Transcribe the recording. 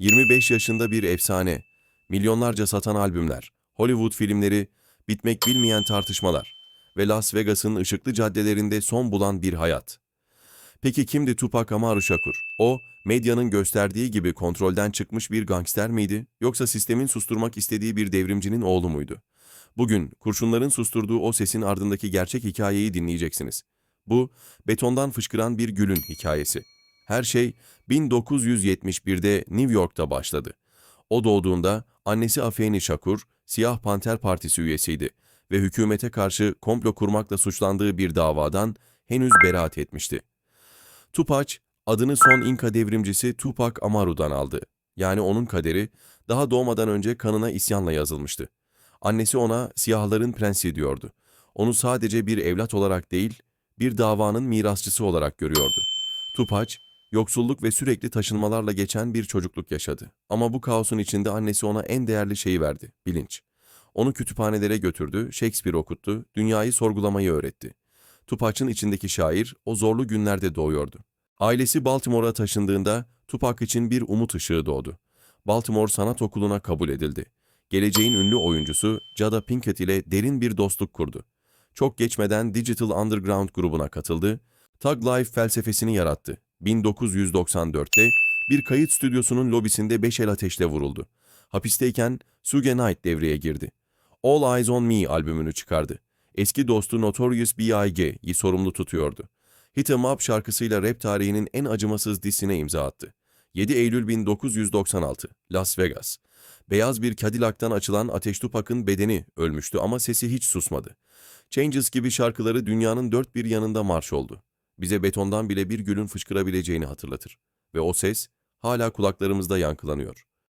25 yaşında bir efsane, milyonlarca satan albümler, Hollywood filmleri, bitmek bilmeyen tartışmalar ve Las Vegas'ın ışıklı caddelerinde son bulan bir hayat. Peki kimdi Tupac Amaru Shakur? O, medyanın gösterdiği gibi kontrolden çıkmış bir gangster miydi, yoksa sistemin susturmak istediği bir devrimcinin oğlu muydu? Bugün kurşunların susturduğu o sesin ardındaki gerçek hikayeyi dinleyeceksiniz. Bu, betondan fışkıran bir gülün hikayesi. Her şey 1971'de New York'ta başladı. O doğduğunda annesi Afeni Shakur, Siyah Panter Partisi üyesiydi ve hükümete karşı komplo kurmakla suçlandığı bir davadan henüz beraat etmişti. Tupac, adını son İnka devrimcisi Tupac Amaru'dan aldı. Yani onun kaderi daha doğmadan önce kanına isyanla yazılmıştı. Annesi ona siyahların prensi diyordu. Onu sadece bir evlat olarak değil, bir davanın mirasçısı olarak görüyordu. Tupac, yoksulluk ve sürekli taşınmalarla geçen bir çocukluk yaşadı. Ama bu kaosun içinde annesi ona en değerli şeyi verdi, bilinç. Onu kütüphanelere götürdü, Shakespeare okuttu, dünyayı sorgulamayı öğretti. Tupac'ın içindeki şair o zorlu günlerde doğuyordu. Ailesi Baltimore'a taşındığında Tupac için bir umut ışığı doğdu. Baltimore Sanat Okulu'na kabul edildi. Geleceğin ünlü oyuncusu Jada Pinkett ile derin bir dostluk kurdu. Çok geçmeden Digital Underground grubuna katıldı, Thug Life felsefesini yarattı. 1994'te bir kayıt stüdyosunun lobisinde beş el ateşle vuruldu. Hapisteyken Suge Knight devreye girdi. All Eyes on Me albümünü çıkardı. Eski dostu Notorious B.I.G.'yi sorumlu tutuyordu. Hit 'em Up şarkısıyla rap tarihinin en acımasız dissine imza attı. 7 Eylül 1996, Las Vegas. Beyaz bir Cadillac'tan açılan Ateş Tupac'ın bedeni ölmüştü ama sesi hiç susmadı. Changes gibi şarkıları dünyanın dört bir yanında marş oldu. Bize betondan bile bir gülün fışkırabileceğini hatırlatır. Ve o ses hala kulaklarımızda yankılanıyor.